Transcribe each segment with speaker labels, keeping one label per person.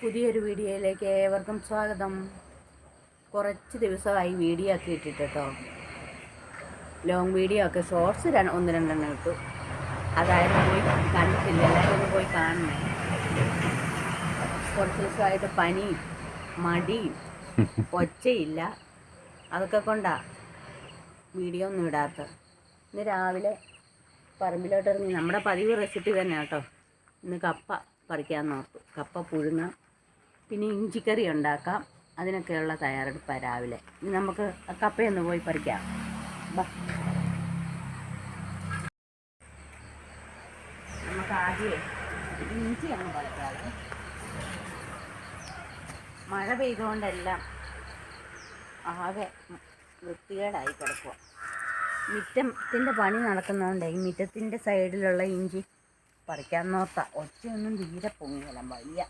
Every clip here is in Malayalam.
Speaker 1: പുതിയൊരു വീഡിയോയിലേക്ക് ഏവർക്കും സ്വാഗതം. കുറച്ച് ദിവസമായി വീഡിയോ ഒക്കെ ഇട്ടിട്ട് ലോങ് വീഡിയോ ഒക്കെ ഷോർട്സ് ഒന്ന് രണ്ടെണ്ണം ഇട്ടു. അതായത് പോയി കണ്ടിട്ടില്ല എല്ലാവരും ഒന്ന് പോയി കാണണേ. കുറച്ച് ദിവസമായിട്ട് പനി മടിയും ഒച്ചയില്ല. അതൊക്കെ കൊണ്ടാ വീഡിയോ ഒന്നും ഇടാത്ത ഇന്ന് രാവിലെ പറമ്പിലോട്ട് ഇറങ്ങി. നമ്മുടെ പതിവ് റെസിപ്പി തന്നെ കേട്ടോ ഇന്ന് കപ്പ. പറിക്കാൻ നോക്കും കപ്പ പുഴുങ്ങാം പിന്നെ ഇഞ്ചിക്കറി ഉണ്ടാക്കാം. അതിനൊക്കെയുള്ള തയ്യാറെടുപ്പാണ് രാവിലെ. ഇനി നമുക്ക് കപ്പയൊന്ന് പോയി പറിക്കാം. ബാ. നമുക്ക് ഇഞ്ചി മഴ പെയ്തുകൊണ്ടെല്ലാം ആകെ വൃത്തികേടായി കിടക്കുക മിറ്റത്തിന്റെ പണി നടക്കുന്നതുകൊണ്ട് ഈ മിറ്റത്തിന്റെ സൈഡിലുള്ള ഇഞ്ചി പറിക്കാൻ നോർത്ത ഒച്ചയൊന്നും തീരെ പൊങ്ങിയല്ല വലിയ.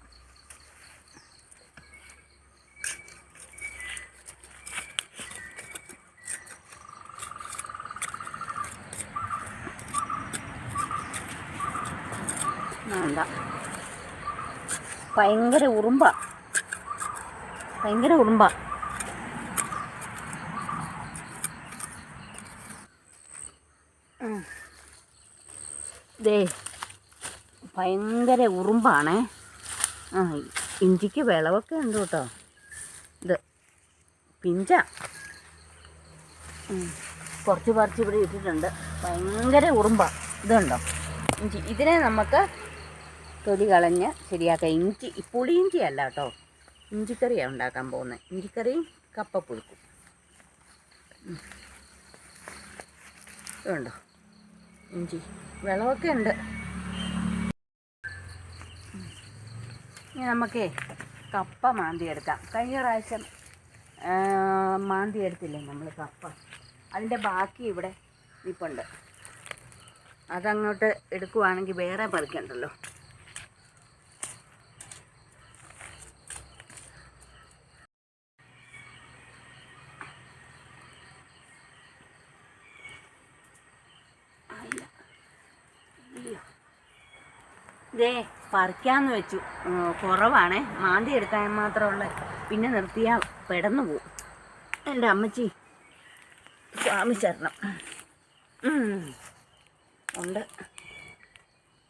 Speaker 1: ഭയങ്കര ഉറുമ്പ. ഭയങ്കര ഉറുമ്പ. ദേ ഭയങ്കര ഉറുമ്പാണേ. ആ ഇഞ്ചിക്ക് വിളവൊക്കെ ഉണ്ട് കേട്ടോ. ഇത് പിഞ്ച. കുറച്ച് പറിച്ച് ഇവിടെ ഇട്ടിട്ടുണ്ട്. ഭയങ്കര ഉറുമ്പാണ് ഇതുണ്ടോ? ഇഞ്ചി. ഇതിനെ നമുക്ക് തൊലി കളഞ്ഞ് ശരിയാക്കാം. ഇഞ്ചി പുളി ഇഞ്ചി അല്ല കേട്ടോ. ഇഞ്ചിക്കറിയാണ് ഉണ്ടാക്കാൻ പോകുന്നത് ഇഞ്ചിക്കറിയും കപ്പപ്പുഴുക്കും. ഇതുണ്ടോ? ഇഞ്ചി. വിളവൊക്കെ ഉണ്ട്. ഇനി നമുക്കേ കപ്പ മാന്തി എടുക്കാം കഴിഞ്ഞ പ്രാവശ്യം മാന്തി എടുത്തില്ലേ നമ്മൾ കപ്പ? അതിന്റെ ബാക്കി ഇവിടെ നിൽപ്പുണ്ട് അതങ്ങോട്ട് എടുക്കുവാണെങ്കിൽ വേറെ പറിക്കണ്ടല്ലോ. ദേ പറിക്കാന്ന് വെച്ചു. കുറവാണേ. മാന്തി എടുക്കാൻ മാത്രമുള്ള പിന്നെ നിർത്തിയാൽ പെടന്നു പോവും. എന്റെ അമ്മച്ചി സ്വാമി ശരണം. ഉണ്ട്.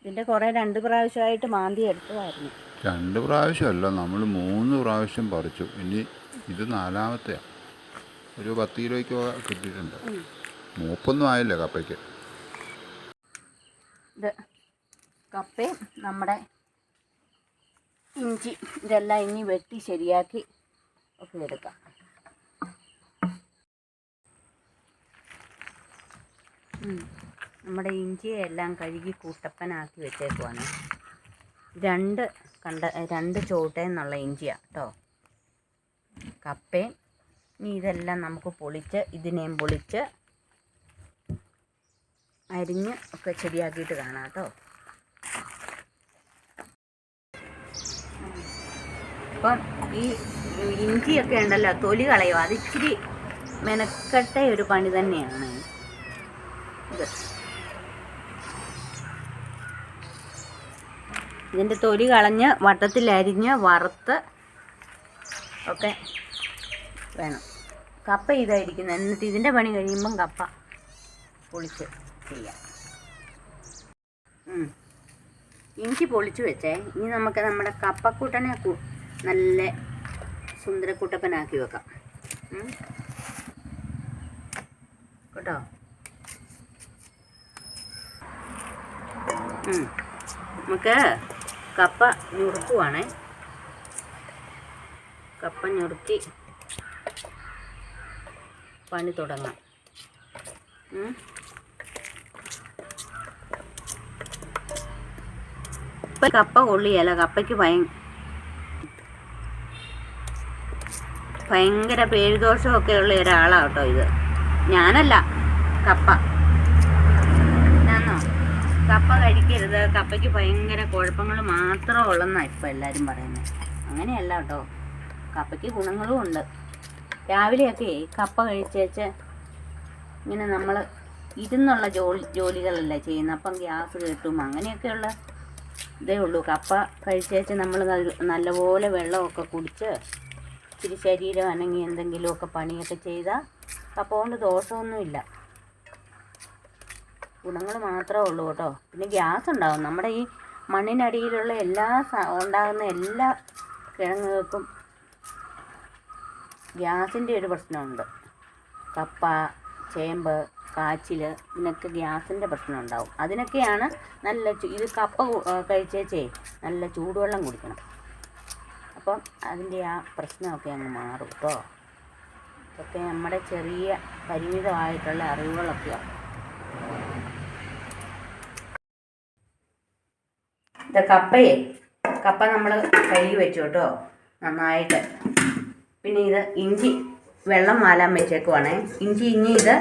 Speaker 1: ഇതിന്റെ കുറേ രണ്ട് പ്രാവശ്യമായിട്ട് മാന്തി എടുത്തതായിരുന്നു.
Speaker 2: രണ്ട് പ്രാവശ്യമല്ല നമ്മൾ മൂന്ന് പ്രാവശ്യം പറിച്ചു. ഇനി ഇത് നാലാമത്തെയാണ് ഒരു പത്ത് കിലോയ്ക്ക് കിട്ടിയിട്ടുണ്ട്. മൂപ്പൊന്നും ആയില്ല കപ്പയ്ക്ക്.
Speaker 1: ഇത് കപ്പയും നമ്മുടെ ഇഞ്ചി ഇതെല്ലാം ഇനി വെട്ടി ശരിയാക്കി ഒക്കെ എടുക്കാം. നമ്മുടെ ഇഞ്ചിയെ എല്ലാം കഴുകി കൂട്ടപ്പനാക്കി വെച്ചേക്കുവാണ്. രണ്ട് കണ്ട രണ്ട് ചോട്ടയെന്നുള്ള ഇഞ്ചിയാണ് കേട്ടോ കപ്പയും ഇനി ഇതെല്ലാം നമുക്ക് പൊളിച്ച് ഇതിനെയും പൊളിച്ച് അരിഞ്ഞ് ഒക്കെ ശരിയാക്കിയിട്ട് കാണാം കേട്ടോ അപ്പം ഈ ഇഞ്ചിയൊക്കെ ഉണ്ടല്ലോ തൊലി കളയും അത് ഇച്ചിരി മെനക്കെട്ട ഒരു പണി തന്നെയാണ്. ഇത്. ഇതിന്റെ തൊലി കളഞ്ഞ് വട്ടത്തിൽ അരിഞ്ഞ് വറുത്ത് ഒക്കെ വേണം. കപ്പ ഇതായിരിക്കുന്നത് എന്നിട്ട് ഇതിന്റെ പണി കഴിയുമ്പം കപ്പ പൊളിച്ച് ചെയ്യാം. ഇഞ്ചി പൊളിച്ച് വെച്ചേ. ഇനി നമുക്ക് നമ്മുടെ കപ്പക്കൂട്ടനെ നല്ല സുന്ദരക്കുട്ടപ്പനാക്കി വെക്കാം. കേട്ടോ. നമുക്ക് കപ്പ ഞുറുക്കുവാണേ. കപ്പ ഞുറുക്കി പണി തുടങ്ങാം. കപ്പ കൊള്ളിയല്ല. കപ്പയ്ക്ക് ഭയ ഭയങ്കര പേരുദോഷമൊക്കെ ഉള്ള ഒരാളാണ് കേട്ടോ ഇത്. ഞാനല്ല കപ്പ. ഞാനോ കപ്പ കഴിക്കരുത്. കപ്പയ്ക്ക് ഭയങ്കര കുഴപ്പങ്ങൾ മാത്രമേ ഉള്ളെന്നാണ് ഇപ്പം എല്ലാവരും പറയുന്നത്. അങ്ങനെയല്ല കേട്ടോ. കപ്പയ്ക്ക് ഗുണങ്ങളും ഉണ്ട്. രാവിലെയൊക്കെ കപ്പ കഴിച്ചേച്ച് ഇങ്ങനെ നമ്മൾ ഇരുന്നുള്ള ജോലി ജോലികളല്ലേ ചെയ്യുന്നത്. അപ്പം ഗ്യാസ് കിട്ടും. അങ്ങനെയൊക്കെയുള്ള ഇതേ ഉള്ളൂ. കപ്പ കഴിച്ചേച്ച് നമ്മൾ നല്ലപോലെ വെള്ളമൊക്കെ കുടിച്ച് ഇച്ചിരി ശരീരം അനങ്ങി എന്തെങ്കിലുമൊക്കെ പണിയൊക്കെ ചെയ്താൽ കപ്പ കൊണ്ട് ദോഷമൊന്നുമില്ല. ഗുണങ്ങൾ മാത്രമേ ഉള്ളൂ കേട്ടോ. പിന്നെ ഗ്യാസ് ഉണ്ടാവും. നമ്മുടെ ഈ മണ്ണിനടിയിലുള്ള എല്ലാ ഉണ്ടാകുന്ന എല്ലാ കിഴങ്ങുകൾക്കും ഗ്യാസിന്റെ ഒരു പ്രശ്നമുണ്ട്. കപ്പ ചേമ്പ് കാച്ചിൽ ഇതിനൊക്കെ ഗ്യാസിന്റെ പ്രശ്നം ഉണ്ടാവും അതിനൊക്കെയാണ് നല്ല ഇത് കപ്പ കഴിച്ചേച്ചേ നല്ല ചൂടുവെള്ളം കുടിക്കണം. അപ്പം അതിന്റെ ആ പ്രശ്നമൊക്കെ അങ്ങ് മാറും കേട്ടോ ഇതൊക്കെ നമ്മുടെ ചെറിയ പരിമിതമായിട്ടുള്ള അറിവുകളൊക്കെയാണ് ഇത് കപ്പയെ കപ്പ നമ്മൾ കഴുകി വെച്ചു കേട്ടോ നന്നായിട്ട്. പിന്നെ ഇത് ഇഞ്ചി വെള്ളം മാലാൻ വെച്ചേക്കുവാണേ. ഇഞ്ചി ഇനി ഇത്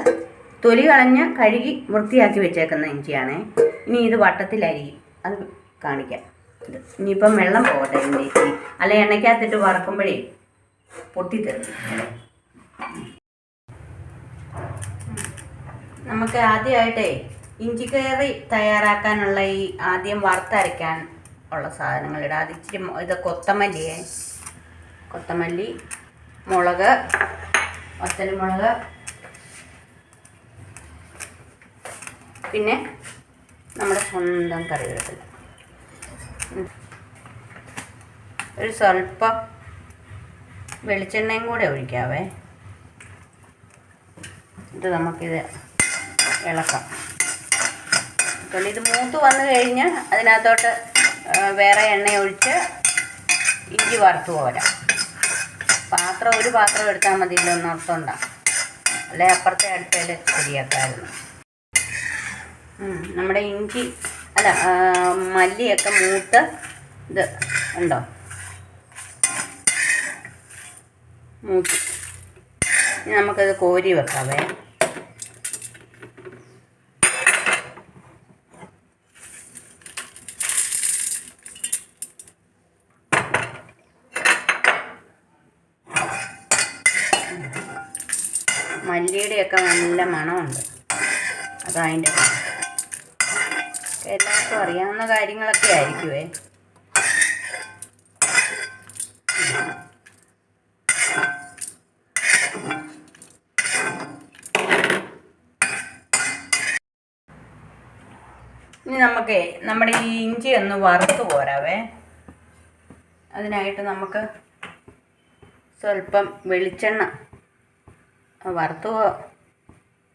Speaker 1: തൊലി കളഞ്ഞ് കഴുകി വൃത്തിയാക്കി വെച്ചേക്കുന്ന ഇഞ്ചിയാണേ. ഇനി ഇത് വട്ടത്തിലരിയും അത് കാണിക്കാം. ഇനിയിപ്പം വെള്ളം പോകട്ടെ ഇതിലേക്ക്. അല്ല എണ്ണയ്ക്കകത്തിട്ട് വറക്കുമ്പോഴേ പൊട്ടിത്തരും നമുക്ക് ആദ്യമായിട്ടേ കയറി തയ്യാറാക്കാനുള്ള ഈ ആദ്യം വറുത്തരയ്ക്കാൻ ഉള്ള സാധനങ്ങൾ ഇടാം. അത് ഇച്ചിരി ഇത് കൊത്തമല്ലിയെ. കൊത്തമല്ലി മുളക് വത്തൽമുളക് പിന്നെ നമ്മുടെ സ്വന്തം കറിവേപ്പില. ഒരു സ്വല്പം വെളിച്ചെണ്ണയും കൂടെ ഒഴിക്കാവേ. ഇത് നമുക്കിത് ഇളക്കാം. അപ്പോൾ ഇത് മൂത്ത് വന്നു കഴിഞ്ഞ് അതിനകത്തോട്ട് വേറെ എണ്ണ ഒഴിച്ച് ഇഞ്ചി വറുത്ത് പോരാം. പാത്രം ഒരു പാത്രം എടുത്താൽ മതിയല്ലോ ഒന്ന് ഓർത്തോണ്ട അല്ലെ? അപ്പുറത്തെ അടുപ്പയിൽ ശരിയാക്കാമായിരുന്നു നമ്മുടെ ഇഞ്ചി അല്ല മല്ലിയൊക്കെ മൂത്ത് ഇത് ഉണ്ടോ? മൂത്ത്. ഇനി നമുക്കത് കോരി വെക്കാവേ. മല്ലിയുടെയൊക്കെ നല്ല മണമുണ്ട്. അതതിന്റെ എല്ലാവർക്കും അറിയാവുന്ന കാര്യങ്ങളൊക്കെ ആയിരിക്കുമേ ഇനി നമുക്ക് നമ്മുടെ ഈ ഇഞ്ചി ഒന്ന് വറുത്ത് പോരാവേ. അതിനായിട്ട് നമുക്ക് സ്വല്പം വെളിച്ചെണ്ണ വറുത്ത്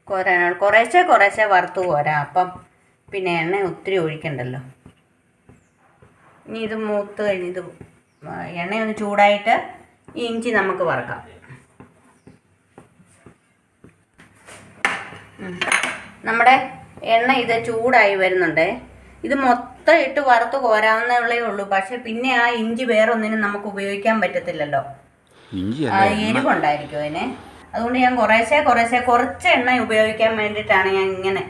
Speaker 1: കോരാനാണ് കുറേശ്ശെ കുറേശ്ശെ വറുത്ത് പോരാ. അപ്പം പിന്നെ എണ്ണ ഒത്തിരി ഒഴിക്കണ്ടല്ലോ. ഇനി ഇത് മൂത്ത് കഴിഞ്ഞ് ഇത് എണ്ണയൊന്ന് ചൂടായിട്ട് ഈ ഇഞ്ചി നമുക്ക് വറക്കാം. നമ്മുടെ എണ്ണ ഇത് ചൂടായി വരുന്നുണ്ടേ. ഇത് മൊത്തം ഇട്ട് വറുത്ത് കോരാവുന്നേ ഉള്ളൂ. പക്ഷെ പിന്നെ ആ ഇഞ്ചി വേറൊന്നിനും നമുക്ക് ഉപയോഗിക്കാൻ പറ്റത്തില്ലല്ലോ. എരിവുണ്ടായിരിക്കും അതിന്. അതുകൊണ്ട് ഞാൻ കുറേശ്ശെ കുറേശ്ശെ കുറച്ച് എണ്ണ ഉപയോഗിക്കാൻ വേണ്ടിയിട്ടാണ് ഞാൻ ഇങ്ങനെ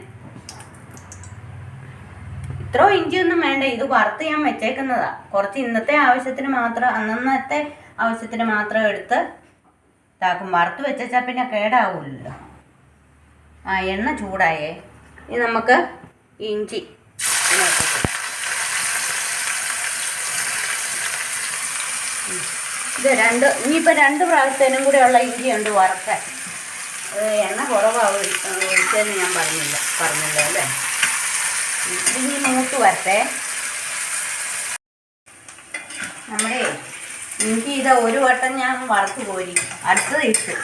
Speaker 1: ഇത്രോ ഇഞ്ചിയൊന്നും വേണ്ട. ഇത് വറുത്ത് ഞാൻ വെച്ചേക്കുന്നതാ. കുറച്ച് ഇന്നത്തെ ആവശ്യത്തിന് മാത്രം അന്നന്നത്തെ ആവശ്യത്തിന് മാത്രം എടുത്ത് ഇതാക്കും. വറുത്ത് വെച്ചാൽ പിന്നെ കേടാവൂലല്ലോ ആ എണ്ണ ചൂടായേ. ഇനി നമുക്ക് ഇഞ്ചി. ഇത് രണ്ട് ഇനിയിപ്പോൾ രണ്ട് പ്രാവശ്യത്തേനും കൂടെ ഉള്ള ഇഞ്ചിയുണ്ട് വറുക്കാൻ. എണ്ണ കുറവാണ് ഒഴിച്ചതെന്ന് ഞാൻ പറഞ്ഞില്ല പറഞ്ഞില്ല അല്ലേ. ഇതിനി മൂത്ത് വരട്ടെ. നമ്മുടെ എനിക്ക് ഇത് ഒരു വട്ടം ഞാൻ വറുത്ത് കോരി. അടുത്തത് ഇട്ട്.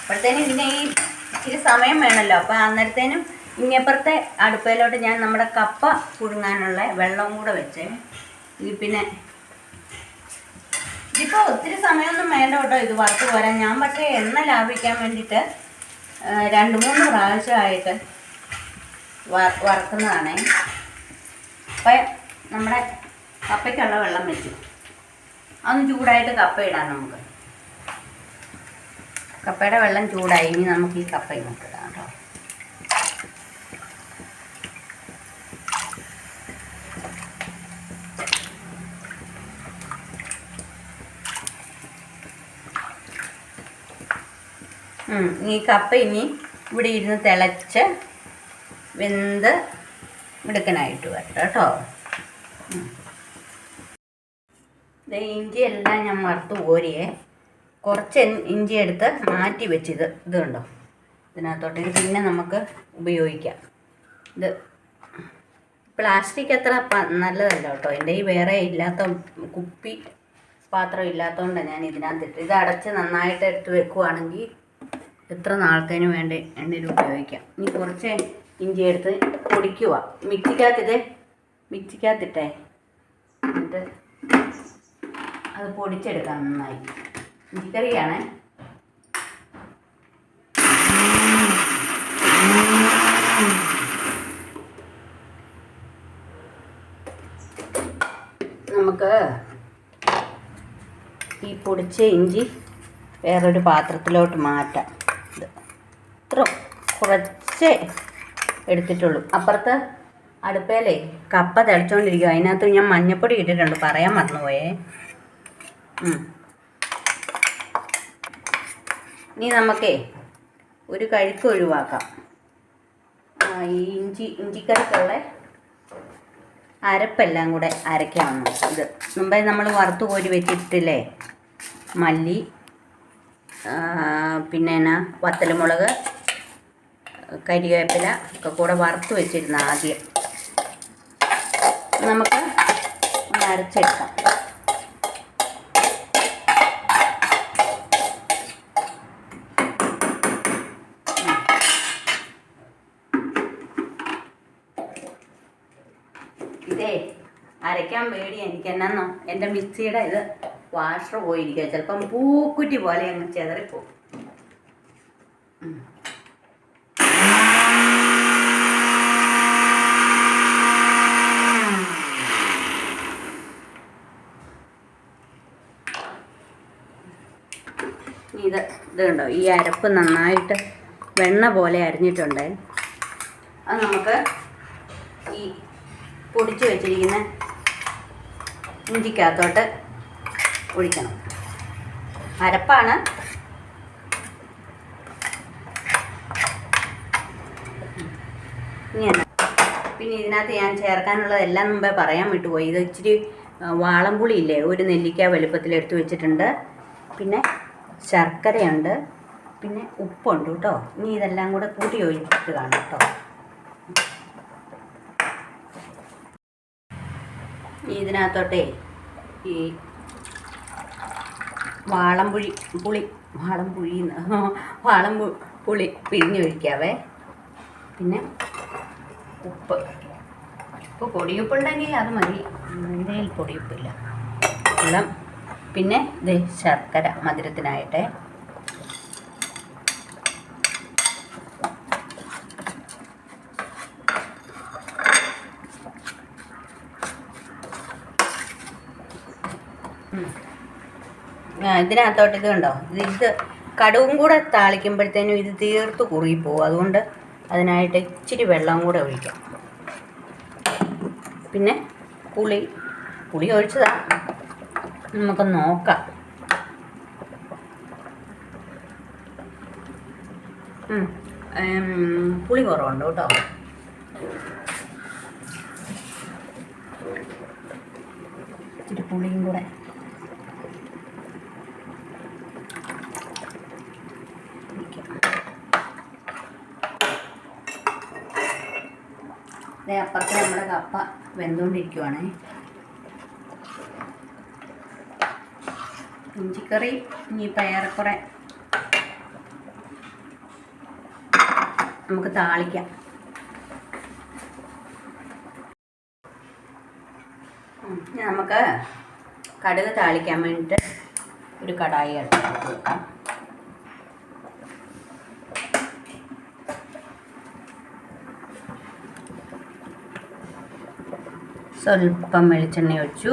Speaker 1: അപ്പോഴത്തേനും ഇതിനെ ഈ ഇച്ചിരി സമയം വേണമല്ലോ. അപ്പോൾ അന്നേരത്തേനും ഇങ്ങപ്പുറത്തെ അടുപ്പയിലോട്ട് ഞാൻ നമ്മുടെ കപ്പ പുഴുങ്ങാനുള്ള വെള്ളം കൂടെ വെച്ചേ. ഇത് പിന്നെ ഇതിപ്പോൾ ഒത്തിരി സമയമൊന്നും വേണ്ട കേട്ടോ ഇത് വറുത്ത് പോരാൻ ഞാൻ പക്ഷേ എണ്ണ ലാഭിക്കാൻ വേണ്ടിയിട്ട് രണ്ട് മൂന്ന് പ്രാവശ്യമായിട്ട് വറുക്കുന്നതാണേ. അപ്പം നമ്മുടെ കപ്പയ്ക്കുള്ള വെള്ളം വെച്ചു. അതൊന്ന് ചൂടായിട്ട് കപ്പ ഇടാം നമുക്ക്. കപ്പയുടെ വെള്ളം ചൂടായി ഇനി നമുക്ക് ഈ കപ്പ ഇങ്ങോട്ട് ഇടാം കേട്ടോ. ഈ കപ്പ ഇനി ഇവിടെ ഇരുന്ന് തിളച്ച് വെന്ത് മിടുക്കനായിട്ട് വരട്ടെ കേട്ടോ. ഇഞ്ചി എല്ലാം ഞാൻ വറുത്ത് കോരിയേ. കുറച്ച് ഇഞ്ചി എടുത്ത് മാറ്റി വെച്ച് ഇത് കണ്ടോ? ഇതിനകത്തോട്ട് ഇത് പിന്നെ നമുക്ക് ഉപയോഗിക്കാം. ഇത് പ്ലാസ്റ്റിക് അത്ര നല്ലതല്ല കേട്ടോ. എന്റെ ഈ വേറെ ഇല്ലാത്ത കുപ്പി പാത്രം ഇല്ലാത്തതുകൊണ്ടാണ് ഞാൻ ഇതിനകത്തിട്ട് ഇത് അടച്ച് നന്നായിട്ട് എടുത്ത് വെക്കുവാണെങ്കിൽ എത്ര നാളത്തേന് വേണ്ട എണ്ണയിൽ ഉപയോഗിക്കാം. ഇനി കുറച്ച് ഇഞ്ചി എടുത്ത് പൊടിക്കുക മിക്സിക്കകത്തിത് മിക്സിക്കകത്തിട്ടേ. എന്നിട്ട് അത് പൊടിച്ചെടുക്കാം നന്നായി. ഇഞ്ചിക്കറിയാണ്. നമുക്ക് ഈ പൊടിച്ച ഇഞ്ചി വേറൊരു പാത്രത്തിലോട്ട് മാറ്റാം. ഇത് ഇത്ര കുറച്ചേ എടുത്തിട്ടുള്ളൂ. അപ്പുറത്ത് അടുപ്പേലേ കപ്പ തിളച്ചുകൊണ്ടിരിക്കുക അതിനകത്ത് ഞാൻ മഞ്ഞപ്പൊടി ഇട്ടിട്ടുണ്ട്. പറയാൻ മറന്നുപോയേ. ഇനി നമുക്കേ ഒരു കഴുക്ക് ഒഴിവാക്കാം. ഈ ഇഞ്ചി ഇഞ്ചിക്കറിക്കുള്ള അരപ്പെല്ലാം കൂടെ അരയ്ക്കാവുന്നു. ഇത് മുമ്പേ നമ്മൾ വറുത്ത് കോരി വെച്ചിട്ടില്ലേ? മല്ലി പിന്നെ എന്നാ കരിവേപ്പില ഒക്കെ കൂടെ വറുത്ത് വെച്ചിരുന്ന ആദ്യം. നമുക്ക് അരച്ചെടുക്കാം. ഇതേ അരയ്ക്കാൻ പേടി എനിക്ക് എന്നാന്നോ എന്റെ മിക്സിയുടെ ഇത് വാഷർ പോയിരിക്കുക ചിലപ്പം പൂക്കുറ്റി പോലെ അങ്ങ് ചെതറിപ്പോവും ഉം. ഇനി ഇത് കണ്ടോ ഈ അരപ്പ് നന്നായിട്ട് വെണ്ണ പോലെ അരിഞ്ഞിട്ടുണ്ട്. അത് നമുക്ക് ഈ പൊടിച്ച് വെച്ചിരിക്കുന്ന ഇഞ്ചിക്കകത്തോട്ട് ഒഴിക്കണം. അരപ്പാണ്. ഇനി പിന്നെ ഇതിനകത്ത് ഞാൻ ചേർക്കാനുള്ളതെല്ലാം മുമ്പേ പറയാൻ വിട്ടുപോയി. ഇത് ഇച്ചിരി വാളംപുളി ഇല്ലേ? ഒരു നെല്ലിക്ക വലുപ്പത്തിൽ എടുത്തു വെച്ചിട്ടുണ്ട്. പിന്നെ ശർക്കരയുണ്ട്. പിന്നെ ഉപ്പുണ്ട് കേട്ടോ. ഇനി ഇതെല്ലാം കൂടെ കൂട്ടി ഒഴിച്ചിട്ട് കാണാം കേട്ടോ ഇതിനകത്തോട്ടേ ഈ വാളംപുഴി പുളി വാളംപുഴി വാളം പുളി പിഴിഞ്ഞൊഴിക്കാവേ. പിന്നെ ഉപ്പ്. ഉപ്പ് പൊടിയുപ്പുണ്ടെങ്കിൽ അത് മതി. എന്തെങ്കിലും പൊടിയുപ്പില്ല. വെള്ളം പിന്നെ ഇത് ശർക്കര മധുരത്തിനായിട്ട്. ഇതിനകത്തോട്ട് ഇത് കണ്ടോ? ഇത് കടുവും കൂടെ താളിക്കുമ്പോഴത്തേനും ഇത് തീർത്ത് കുറുകിപ്പോവും. അതുകൊണ്ട് അതിനായിട്ട് ഇച്ചിരി വെള്ളം കൂടെ ഒഴിക്കാം. പിന്നെ പുളി പുളി ഒഴിച്ചതാ. നമുക്ക് നോക്കാം. പുളി കുറവുണ്ട് കേട്ടോ. ഇച്ചിരി പുളിയും കൂടെ. അപ്പുറത്ത് നമ്മുടെ കപ്പ വെന്തുകൊണ്ടിരിക്കുവാണേ. ഇഞ്ചിക്കറി ഇനിയിപ്പോൾ ഏറെക്കുറെ നമുക്ക് താളിക്കാം. ഇനി നമുക്ക് കടുക് താളിക്കാൻ വേണ്ടിയിട്ട് ഒരു കടായി വെക്കാം സ്വല്പം വെളിച്ചെണ്ണ ഒഴിച്ചു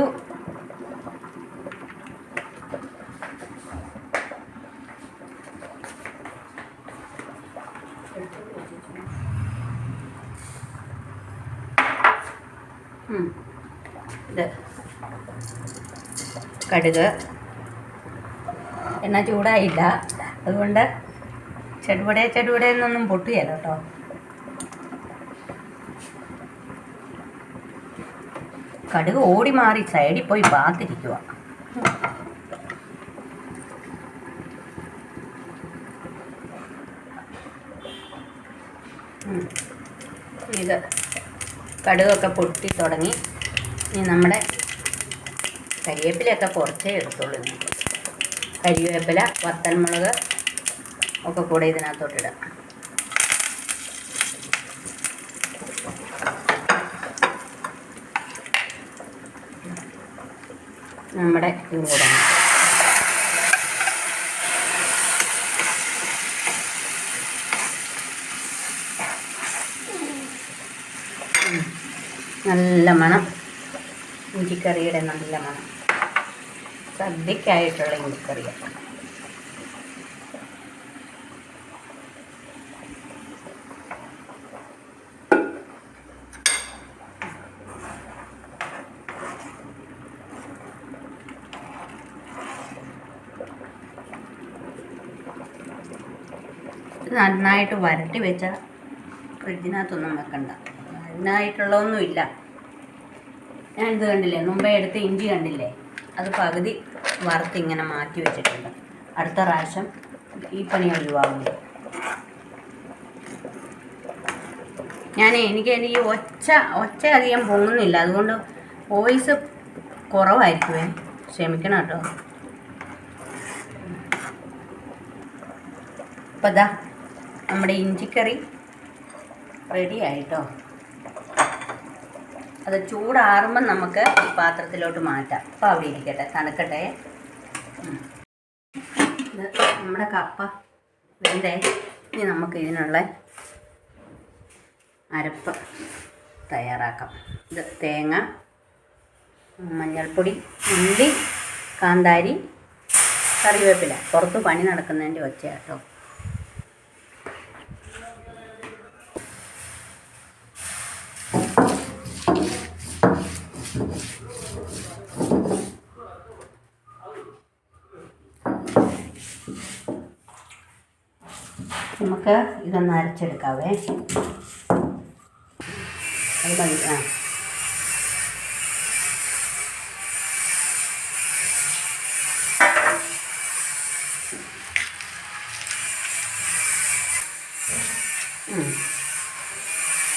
Speaker 1: ഉം. ഇത് കടുക് എണ്ണ ചൂടായില്ല. അതുകൊണ്ട് ചെടുപടേ ചെടുപടേ എന്നൊന്നും പൊട്ടുകയല്ല കേട്ടോ. കടുക് ഓടി മാറി സൈഡിൽ പോയി പാത്തിരിക്കുക. ഇത് കടുകൊക്കെ പൊട്ടി തുടങ്ങി. ഇനി നമ്മുടെ കരിവേപ്പിലയൊക്കെ കുറച്ചേ എടുത്തുള്ളൂ. കരിവേപ്പില വത്തൻമുളക് ഒക്കെ കൂടെ ഇതിനകത്തോട്ടിടാം. നമ്മുടെ ഇങ്ങോട്ട് നല്ല മണം. ഇഞ്ചിക്കറിയുടെ നല്ല മണം. സദ്യക്കായിട്ടുള്ള ഇഞ്ചിക്കറിയാണ് ഇത് നന്നായിട്ട് വരട്ടി വെച്ച ഫ്രിഡ്ജിനകത്തൊന്നും വെക്കണ്ട. അതിനായിട്ടുള്ളതൊന്നുമില്ല ഞാനിത് കണ്ടില്ലേ? മുമ്പേ എടുത്ത ഇഞ്ചി കണ്ടില്ലേ? അത് പകുതി വറുത്ത് ഇങ്ങനെ മാറ്റി വെച്ചിട്ടുണ്ട്. അടുത്ത പ്രാവശ്യം ഈ പണി ഒഴിവാകുന്നു ഞാൻ എനിക്ക് എനിക്ക് ഒച്ച ഒച്ച അധികം പൊങ്ങുന്നില്ല. അതുകൊണ്ട് വോയിസ് കുറവായിരിക്കുമേ ക്ഷമിക്കണം കേട്ടോ. അപ്പം ദാ നമ്മുടെ ഇഞ്ചിക്കറി റെഡി ആയിട്ടോ. അത് ചൂടാറുമ്പം നമുക്ക് ഈ പാത്രത്തിലോട്ട് മാറ്റാം. അപ്പോൾ അവിടെ ഇരിക്കട്ടെ തണുക്കട്ടെ. നമ്മുടെ കപ്പ. വെന്തേ ഇനി നമുക്ക് ഇതിനുള്ള അരപ്പ് തയ്യാറാക്കാം. ഇത് തേങ്ങ മഞ്ഞൾപ്പൊടി ഉള്ളി കാന്താരി കറിവേപ്പില. പുറത്ത് പണി നടക്കുന്നതിന്റെ ഒച്ചയാട്ടോ നമുക്ക് ഇതൊന്ന് അരച്ചെടുക്കാവേ. അത് മതി ആ.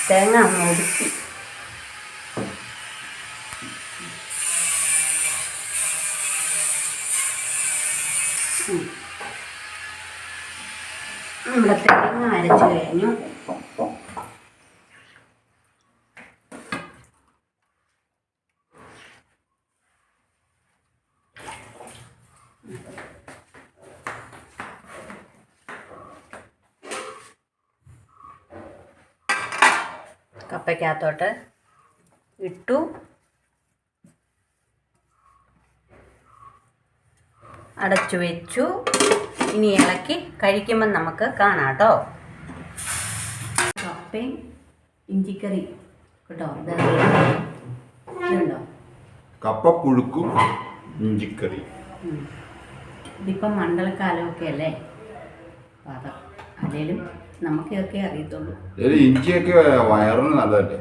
Speaker 1: തേങ്ങ ഒന്ന് ഒതുക്കി നമ്മുടെ തേങ്ങ അരച്ച് കഴിഞ്ഞു. കപ്പയ്ക്കകത്തോട്ട് ഇട്ടു. അടച്ചു വെച്ചു. ഇനി ഇളക്കി കഴിക്കുമ്പം നമുക്ക് കാണാം കേട്ടോ കപ്പയും ഇഞ്ചിക്കറി കേട്ടോ. ഇതുണ്ടോ?
Speaker 2: കപ്പപ്പുഴുക്കും ഇഞ്ചിക്കറി.
Speaker 1: ഇതിപ്പം മണ്ഡലക്കാലമൊക്കെ അല്ലേ? അതേലും അല്ലേലും നമുക്കിതൊക്കെ അറിയത്തുള്ളൂ.
Speaker 2: ഇഞ്ചിയൊക്കെ വയറിന് നല്ലതല്ലേ?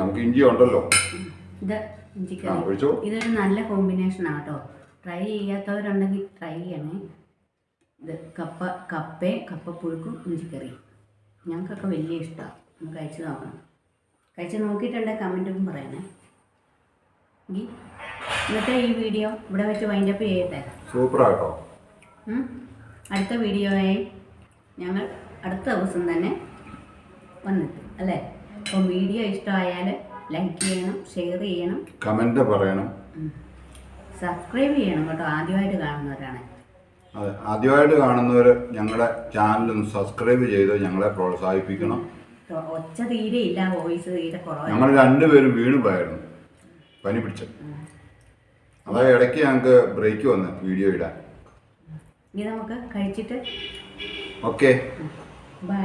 Speaker 2: നമുക്ക് ഇഞ്ചി ഉണ്ടല്ലോ.
Speaker 1: ഇത്
Speaker 2: ആ
Speaker 1: ഇഞ്ചിക്കറി. ഇതൊരു നല്ല കോമ്പിനേഷൻ ആട്ടോ ട്രൈ ചെയ്യാത്തവരുണ്ടെങ്കിൽ ട്രൈ ചെയ്യണേ. ഇത് കപ്പ കപ്പയും കപ്പപ്പുഴുക്കും ഇഞ്ചിക്കറി. ഞങ്ങൾക്കൊക്കെ വലിയ ഇഷ്ടമാണ് ഒന്ന് കഴിച്ചു നോക്കണം. കഴിച്ച് നോക്കിയിട്ടുണ്ടെങ്കിൽ കമന്റും പറയണേ. എങ്കിൽ ഇന്നത്തെ ഈ വീഡിയോ ഇവിടെ വെച്ച് വൈൻഡപ്പ് ചെയ്യട്ടെ?
Speaker 2: സൂപ്പറാട്ടോ.
Speaker 1: അടുത്ത വീഡിയോയായി ഞങ്ങൾ അടുത്ത ദിവസം തന്നെ വന്നെത്തും അല്ലേ? അപ്പോൾ വീഡിയോ ഇഷ്ടമായാൽ ലൈക്ക് ചെയ്യണം ഷെയർ ചെയ്യണം.
Speaker 2: കമന്റ് പറയണം.
Speaker 1: സബ്സ്ക്രൈബ് ചെയ്യണം കേട്ടോ. ആദ്യമായിട്ട് കാണുന്നവരാണ്.
Speaker 2: അതെ ആദ്യമായിട്ട് കാണുന്നവർ ഞങ്ങളുടെ ചാനൽ ഒന്ന് സബ്സ്ക്രൈബ് ചെയ്ത് ഞങ്ങളെ പ്രോത്സാഹിപ്പിക്കണം.
Speaker 1: ഒച്ച തീരെ ഇല്ല വോയിസ് തീരെ കുറവാണ്
Speaker 2: ഞങ്ങൾ രണ്ടുപേരും വീണ് പോയായിരുന്നു. പനി പിടിച്ച്. അതായത് ഇടയ്ക്ക് ഞങ്ങൾക്ക് ബ്രേക്ക് വന്ന് വീഡിയോ ഇടാൻ.
Speaker 1: ഇനി നമുക്ക് കഴിച്ചിട്ട്
Speaker 2: ഓക്കെ
Speaker 1: ബൈ